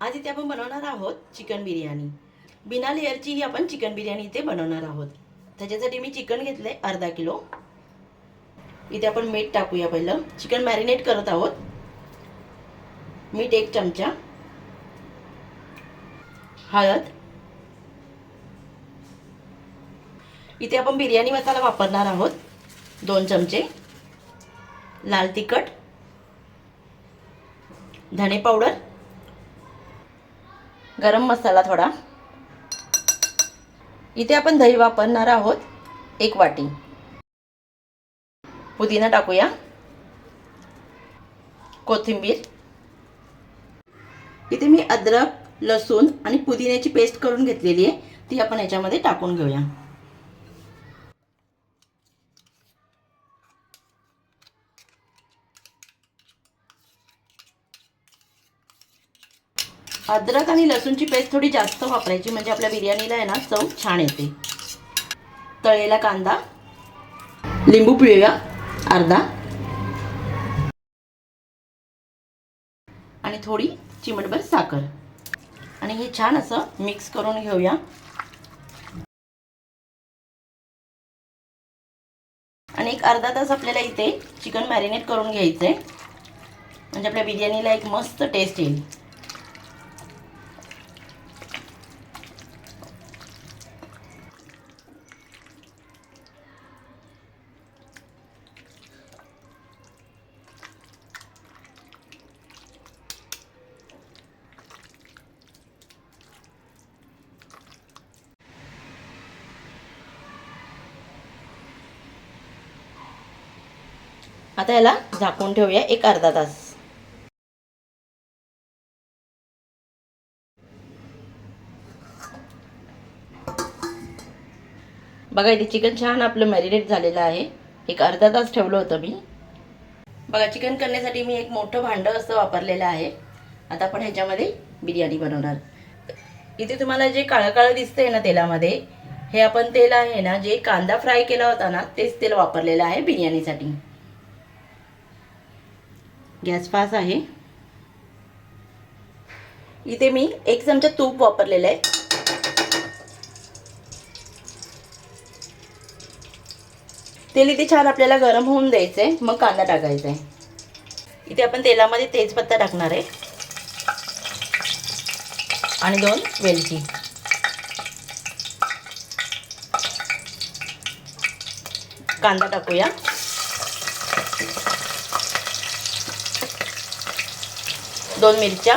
आज इथे आपण बनवणार आहोत चिकन बिर्याणी. बिना लेअरची ही आपण चिकन बिर्याणी इथे बनवणार आहोत. त्याच्यासाठी मी चिकन घेतले अर्धा किलो. इथे आपण मीठ टाकूया पहिलं. चिकन मॅरिनेट करत आहोत. मीठ एक चमचा. हळद. इथे आपण बिर्याणी मसाला वापरणार आहोत. दोन चमचे. लाल तिखट. धणे पावडर. गरम मसाला थोडा. इथे आपण दही वापरणार आहोत एक वाटी. पुदिना टाकूया. कोथिंबीर. इथे मी अद्रक लसूण आणि पुदिन्याची पेस्ट करून घेतलेली आहे. ती आपण याच्यामध्ये टाकून घेऊया. अद्रक आणि लसूणची पेस्ट थोडी जास्त वापरायची म्हणजे आपल्या बिर्याणीला आहे ना चव छान येते. तळलेला कांदा लिंबू पिळूया अर्धा. आणि थोडी चिमटभर साखर. आणि हे छान असं मिक्स करून घेऊया. आणि एक अर्धा तास आपल्याला इथे चिकन मॅरिनेट करून घ्यायचं आहे म्हणजे आपल्या बिर्याणीला एक मस्त टेस्ट येईल. आता याला झाकून ठेवूया एक अर्धा तास. बघा इथे चिकन छान आपलं मॅरिनेट झालेलं आहे. एक अर्धा तास ठेवलं होतं मी. बघा चिकन करण्यासाठी मी एक मोठं भांडं असं वापरलेलं आहे. आता आपण ह्याच्यामध्ये बिर्याणी बनवणार. इथे तुम्हाला जे काळं काळं दिसतंय ना तेलामध्ये हे आपण तेल आहे ना जे कांदा फ्राय केला होता ना तेच तेल वापरलेलं आहे बिर्याणीसाठी. गॅस फास आहे. इथे मी एक चमचा तूप वापरलेलं आहे. तेल इथे छान आपल्याला गरम होऊन द्यायचं आहे मग कांदा टाकायचा आहे इथे आपण तेलामध्ये तेजपत्ता टाकणार आहे. आणि दोन वेलची. कांदा टाकूया. दोन मिरच्या.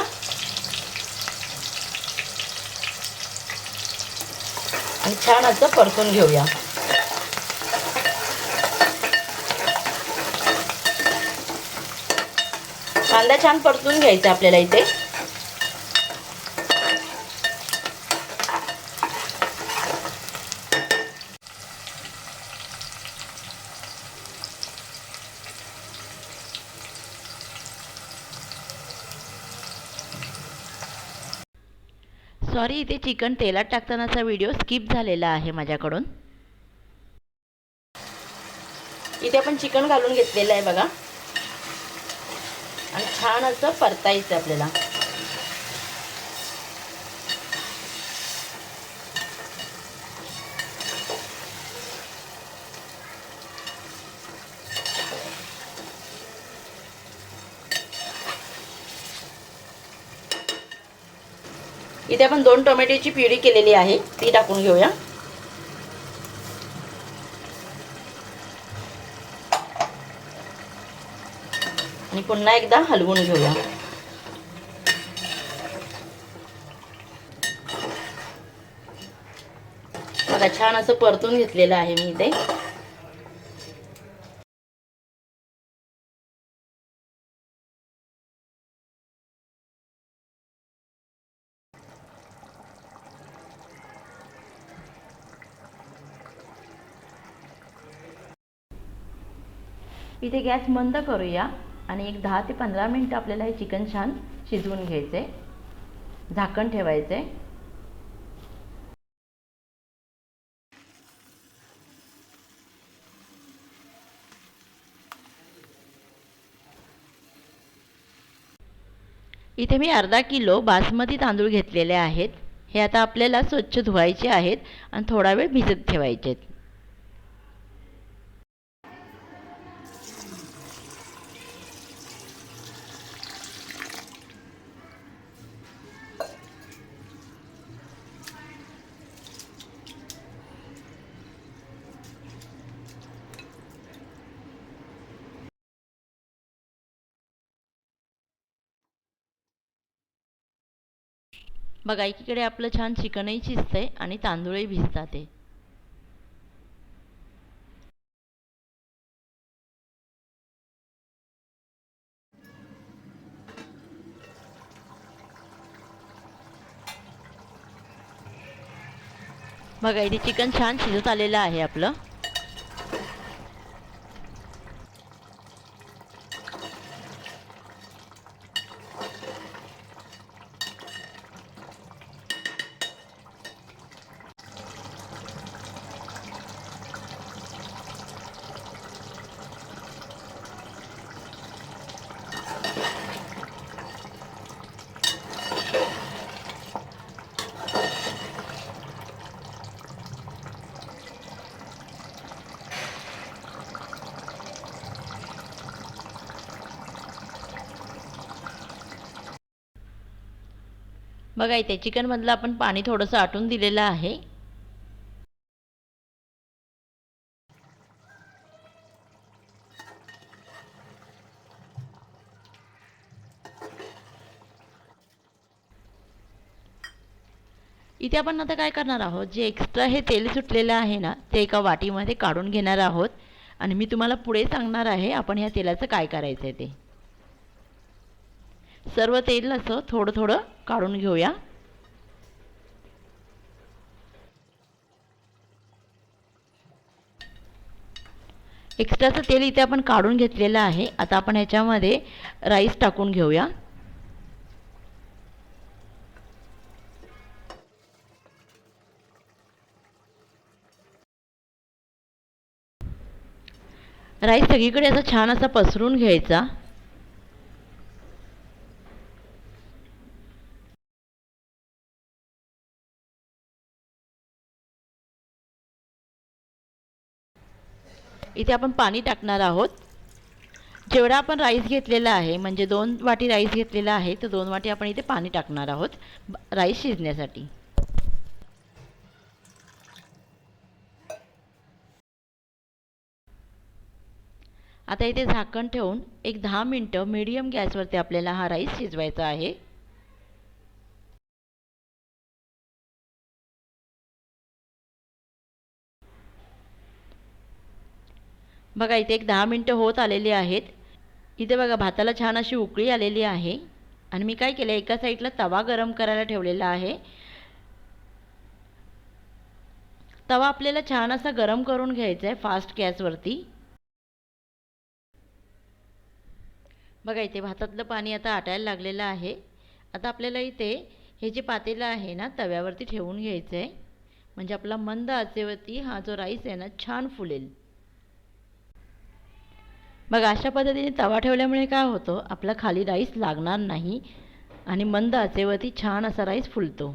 आणि छान असं परतून घेऊया. कांदा छान परतून घ्यायचा आपल्याला इथे. सॉरी इथे चिकन तेलात टाकतानाचा व्हिडिओ स्किप झालेला आहे माझ्याकडून. इथे आपण चिकन घालून घेतलेलं आहे बघा. आणि छान असं परतायचं आपल्याला. इथे आपण दोन टोमॅटोची प्युरी केलेली आहे. ती टाकून घेऊया. आणि पुन्हा एकदा हलवून घेऊया. बघा छान असं परतून घेतलेलं आहे मी इथे. इथे गॅस बंद करूया आणि एक दहा ते पंधरा मिनटं आपल्याला हे चिकन छान शिजवून घ्यायचं आहे झाकण ठेवायचं. आहे इथे मी अर्धा किलो बासमती तांदूळ घेतलेले आहेत. हे आता आपल्याला स्वच्छ धुवायचे आहेत आणि थोडा वेळ भिजत ठेवायचे आहेत बघा एकीकडे आपलं छान चिकनही शिजतंय आणि तांदूळही भिजतात आहे बघा इथे चिकन छान शिजत आलेलं आहे आपलं. बघा इथे चिकनमधलं आपण पाणी थोडंसं आटून दिलेलं आहे. इथे आपण आता काय करणार आहोत जे एक्स्ट्रा हे तेल सुटलेलं आहे ना ते एका वाटीमध्ये काढून घेणार आहोत. आणि मी तुम्हाला पुढे सांगणार आहे आपण ह्या तेलाचं काय करायचं आहे ते. सर्व तेल असं थोडं थोडं काढून घेऊया. एक्स्ट्राचं तेल इथे आपण काढून घेतलेलं आहे. आता आपण ह्याच्यामध्ये राईस टाकून घेऊया. राईस सगळीकडे असा छान असा पसरून घ्यायचा. इथे आपण पाणी टाकणार आहोत. जेवढा आपण राईस घेतलेला आहे म्हणजे दोन वाटी राईस घेतलेला आहे तर दोन वाटी आपण इथे पाणी टाकणार आहोत. राईस शिजण्यासाठी. आता इथे झाकण ठेवून एक दहा मिनटं मीडियम गॅसवरती आपल्याला हा राईस शिजवायचा आहे. बघा इथे एक दहा मिनटं होत आलेली आहेत. इथे बघा भाताला छान अशी उकळी आलेली आहे. आणि मी काय केलं एका साईडला तवा गरम करायला ठेवलेला आहे. तवा आपल्याला छान असा गरम करून घ्यायचा आहे फास्ट गॅसवरती. बघा इथे भातातलं पाणी आता आटायला लागलेलं आहे. आता आपल्याला इथे हे जे पातेलं आहे ना तव्यावरती ठेवून घ्यायचं आहे म्हणजे आपला मंद आचेवरती हा जो राईस आहे ना छान फुलेल. मग अशा पद्धतीने तवा ठेवल्यामुळे काय होतं? आपला खाली राईस लागणार नाही आणि मंद आचेवरती छान असा राईस फुलतो.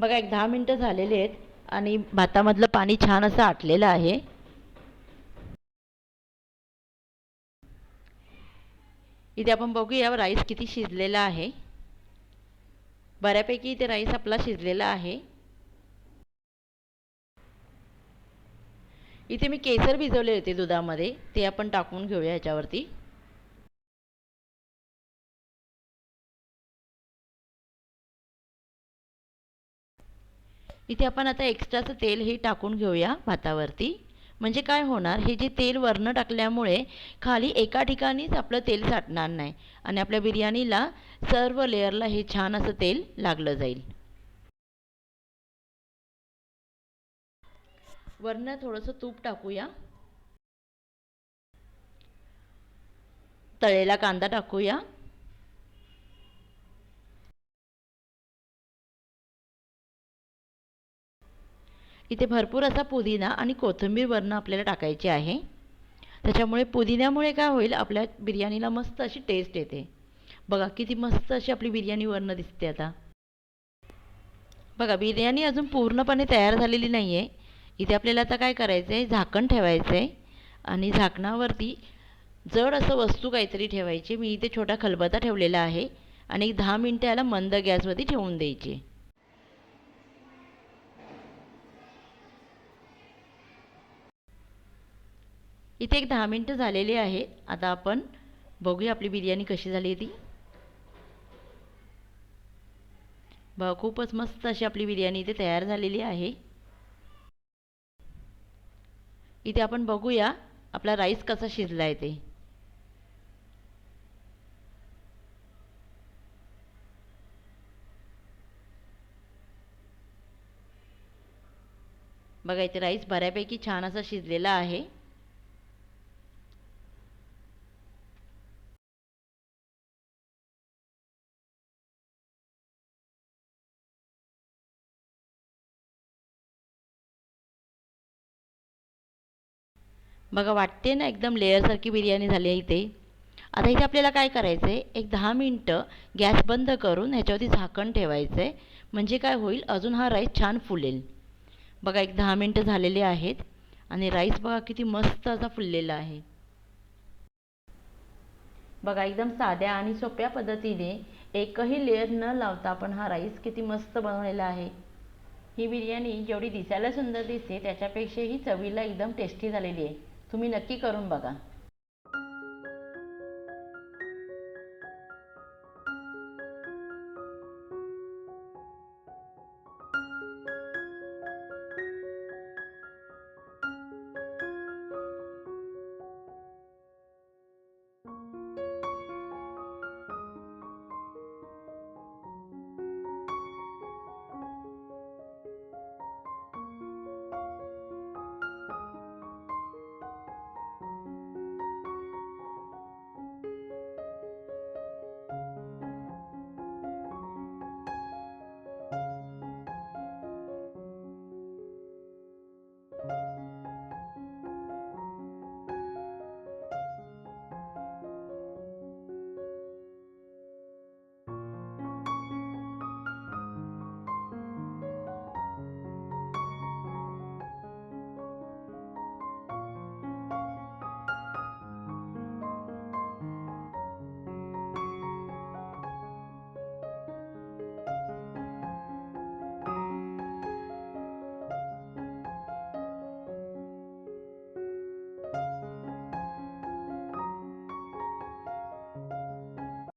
बघा एक दहा मिनटं झालेली आहेत आणि भातामधलं पाणी छान असं आटलेलं आहे. इथे आपण बघूया राईस किती शिजलेला आहे. बऱ्यापैकी इथे राईस आपला शिजलेला आहे. इथे मी केसर भिजवले होते दुधामध्ये ते आपण टाकून घेऊया ह्याच्यावरती. इथे आपण आता एक्स्ट्राचं तेल हे टाकून घेऊया भातावरती. म्हणजे काय होणार हे जे तेल वरनं टाकल्यामुळे खाली एका ठिकाणीच आपलं तेल साठणार नाही. आणि आपल्या बिर्याणीला सर्व लेअरला हे छान असं तेल लागलं जाईल. वरनं थोडंसं तूप टाकूया. तळेला कांदा टाकूया. इथे भरपूर असा पुदिना आणि कोथिंबीर वरनं आपल्याला टाकायची आहे. त्याच्यामुळे पुदिन्यामुळे काय होईल आपल्या बिर्याणीला मस्त अशी टेस्ट येते. बघा किती मस्त अशी आपली बिर्याणी वरनं दिसते आता. बघा बिर्याणी अजून पूर्णपणे तयार झालेली नाही आहे इथे आपल्याला आता काय करायचं आहे झाकण ठेवायचं आहे आणि झाकणावरती जड असं वस्तू काहीतरी ठेवायची. मी इथे छोटा खलबत्ता ठेवलेला आहे. आणि एक दहा मिनटं याला मंद गॅसवरती ठेवून द्यायची. इथे एक दहा मिनटं झालेली आहे. आता आपण बघूया आपली बिर्याणी कशी झाली ती. बघा खूपच मस्त अशी आपली बिर्याणी इथे तयार झालेली आहे. इथे आपण बघूया आपला राईस कसा शिजला आहे ते. बघा इथे राईस बऱ्यापैकी छान असा शिजलेला आहे. बघा वाटते ना एकदम लेअरसारखी बिर्याणी झाली आहे इथे. आता इथे आपल्याला काय करायचं आहे एक दहा मिनटं गॅस बंद करून ह्याच्यावरती झाकण ठेवायचं आहे म्हणजे काय होईल? अजून हा राईस छान फुलेल. बघा एक दहा मिनटं झालेले आहेत. आणि राईस बघा किती मस्त असा फुललेला आहे. बघा एकदम साध्या आणि सोप्या पद्धतीने एकही लेअर न लावता आपण हा राईस किती मस्त बनवलेला आहे. ही बिर्याणी जेवढी दिसायला सुंदर दिसते त्याच्यापेक्षाही चवीला एकदम टेस्टी झालेली आहे. तुम्ही नक्की करून बघा.